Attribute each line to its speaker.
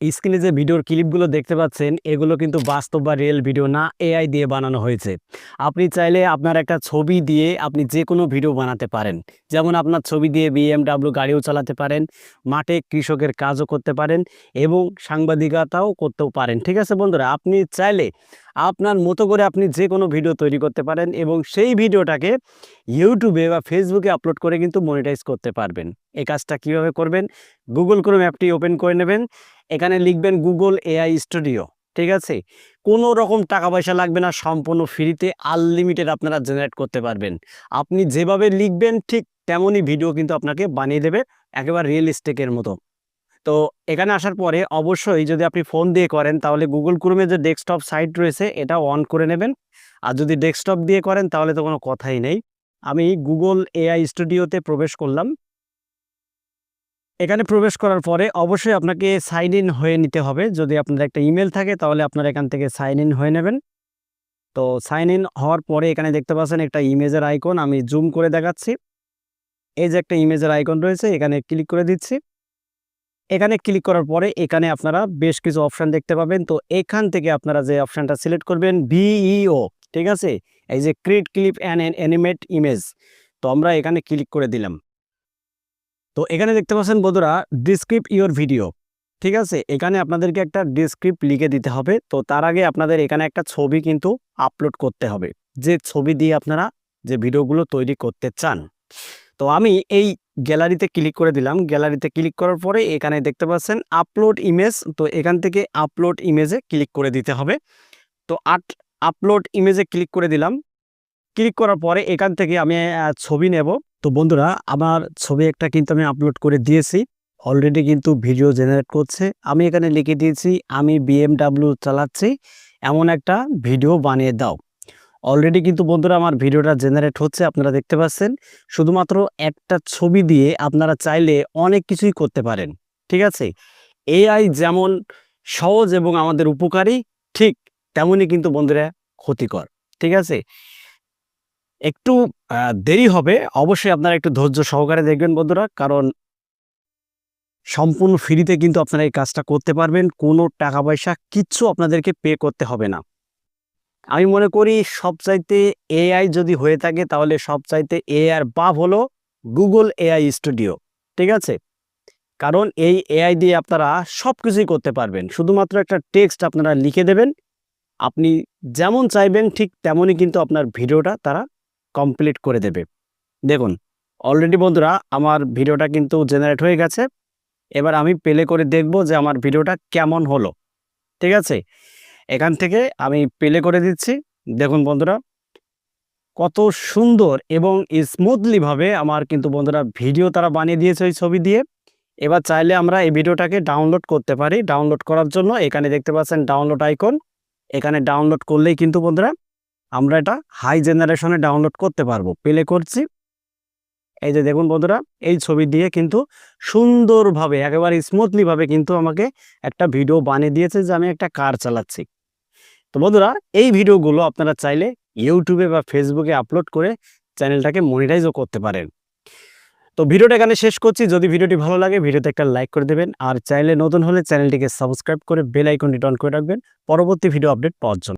Speaker 1: স্ক্রিনে যে ভিডিওর ক্লিপগুলো দেখতে পাচ্ছেন, এগুলো কিন্তু বাস্তব বা রিয়েল ভিডিও না এআই দিয়ে বানানো হয়েছে। আপনি চাইলে আপনার একটা ছবি দিয়ে আপনি যে কোনো ভিডিও বানাতে পারেন। যেমন আপনার ছবি দিয়ে বিএমডাব্লিউ গাড়িও চালাতে পারেন, মাঠে কৃষকের কাজও করতে পারেন এবং সাংবাদিকতাও করতেও পারেন। ঠিক আছে বন্ধুরা, আপনি চাইলে আপনার মতো করে আপনি যে কোনো ভিডিও তৈরি করতে পারেন এবং সেই ভিডিওটাকে ইউটিউবে বা ফেসবুকে আপলোড করে কিন্তু মনিটাইজ করতে পারবেন। এই কাজটা কীভাবে করবেন? গুগল ক্রোম অ্যাপটি ওপেন করে নেবেন। এখানে লিখবেন গুগল এআই স্টুডিও, ঠিক আছে? কোনো রকম টাকা পয়সা লাগবে না, সম্পূর্ণ ফ্রিতে আনলিমিটেড আপনারা জেনারেট করতে পারবেন। আপনি যেভাবে লিখবেন ঠিক তেমনই ভিডিও কিন্তু আপনাকে বানিয়ে দেবে, একেবারে রিয়েলিস্টিকের মতো। তো এখানে আসার পরে অবশ্যই যদি আপনি ফোন দিয়ে করেন, তাহলে গুগল ক্রোমে যে ডেস্কটপ সাইট রয়েছে, এটা অন করে নেবেন। আর যদি ডেস্কটপ দিয়ে করেন, তাহলে তো কোনো কথাই নেই। আমি গুগল এআই স্টুডিওতে প্রবেশ করলাম। এখানে প্রবেশ করার পরে অবশ্যই আপনাকে সাইন ইন হয়ে নিতে হবে। যদি আপনার একটা ইমেল থাকে, তাহলে আপনারা এখান থেকে সাইন ইন হয়ে নেবেন। তো সাইন ইন হওয়ার পরে এখানে দেখতে পাচ্ছেন একটা ইমেজের আইকন আমি জুম করে দেখাচ্ছি। এই যে একটা ইমেজের আইকন রয়েছে, এখানে ক্লিক করে দিচ্ছি। এখানে ক্লিক করার পরে এখানে আপনারা বেশ কিছু অপশান দেখতে পাবেন। তো এখান থেকে আপনারা যে অপশানটা সিলেক্ট করবেন ভিইও ঠিক আছে? এই যে create clip and animate image তো আমরা এখানে ক্লিক করে দিলাম। তো এখানে দেখতে পাচ্ছেন বন্ধুরা ডিসক্রিপ্ট ইওর ভিডিও ঠিক আছে? এখানে আপনাদেরকে একটা ডিসক্রিপ্ট লিখে দিতে হবে। তো তার আগে আপনাদের এখানে একটা ছবি কিন্তু আপলোড করতে হবে। যে ছবি দিয়ে আপনারা যে ভিডিওগুলো তৈরি করতে চান। তো আমি এই গ্যালারিতে ক্লিক করে দিলাম। গ্যালারিতে ক্লিক করার পরে এখানে দেখতে পাচ্ছেন আপলোড ইমেজ তো এখান থেকে আপলোড ইমেজে ক্লিক করে দিতে হবে। তো আট আপলোড ইমেজে ক্লিক করে দিলাম। ক্লিক করার পরে এখান থেকে আমি ছবি নেব। তো বন্ধুরা, আমার ছবি একটা কিন্তু আমি আপলোড করে দিয়েছি। অলরেডি কিন্তু ভিডিও জেনারেট করছে। আমি এখানে লিখে দিয়েছি, আমি বিএমডাব্লিউ চালাচ্ছি। এমন একটা ভিডিও বানিয়ে দাও। অলরেডি কিন্তু বন্ধুরা আমার ভিডিওটা জেনারেট হচ্ছে, আপনারা দেখতে পাচ্ছেন। শুধুমাত্র একটা ছবি দিয়ে আপনারা চাইলে অনেক কিছুই করতে পারেন, ঠিক আছে? এআই যেমন সহজ এবং আমাদের উপকারী, ঠিক তেমনই কিন্তু বন্ধুরা ক্ষতিকর, ঠিক আছে? একটু দেরি হবে, অবশ্যই আপনারা একটু ধৈর্য সহকারে দেখবেন বন্ধুরা, কারণ সম্পূর্ণ ফ্রিতে কিন্তু আপনারা এই কাজটা করতে পারবেন, কোনো টাকা পয়সা কিচ্ছু আপনাদেরকে পে করতে হবে না। আমি মনে করি সবচাইতে এআই যদি হয়ে থাকে, তাহলে সবচাইতে এআর বাপ হলো গুগল এআই স্টুডিও ঠিক আছে? কারণ এই এআই দিয়ে আপনারা সব কিছুই করতে পারবেন। শুধুমাত্র একটা টেক্সট আপনারা লিখে দেবেন, আপনি যেমন চাইবেন ঠিক তেমনই কিন্তু আপনার ভিডিওটা তারা কমপ্লিট করে দেবে। দেখুন অলরেডি বন্ধুরা আমার ভিডিওটা কিন্তু জেনারেট হয়ে গেছে। এবার আমি প্লে করে দেখব যে আমার ভিডিওটা কেমন হলো, ঠিক আছে? এখান থেকে আমি প্লে করে দিচ্ছি। দেখুন বন্ধুরা, কত সুন্দর এবং স্মুথলিভাবে আমার কিন্তু বন্ধুরা ভিডিও তারা বানিয়ে দিয়েছে ওই ছবি দিয়ে। এবার চাইলে আমরা এই ভিডিওটাকে ডাউনলোড করতে পারি। ডাউনলোড করার জন্য এখানে দেখতে পাচ্ছেন ডাউনলোড আইকন এখানে ডাউনলোড করলেই কিন্তু বন্ধুরা আমরা এটা হাই জেনারেশনে ডাউনলোড করতে পারব। প্লে করছি। এই যে দেখুন বন্ধুরা, এই ছবি দিয়ে কিন্তু সুন্দরভাবে, একেবারে স্মুথলিভাবে কিন্তু আমাকে একটা ভিডিও বানিয়ে দিয়েছে যে আমি একটা কার চালাচ্ছি। তো বন্ধুরা, এই ভিডিওগুলো আপনারা চাইলে ইউটিউবে বা ফেসবুকে আপলোড করে চ্যানেলটাকে মনিটাইজও করতে পারেন। তো ভিডিওটা এখানে শেষ করছি। যদি ভিডিওটি ভালো লাগে, ভিডিওতে একটা লাইক করে দেবেন। আর চাইলে নতুন হলে চ্যানেলটিকে সাবস্ক্রাইব করে বেল আইকনটি অন করে রাখবেন। পরবর্তী ভিডিও আপডেট পাওয়ার জন্য।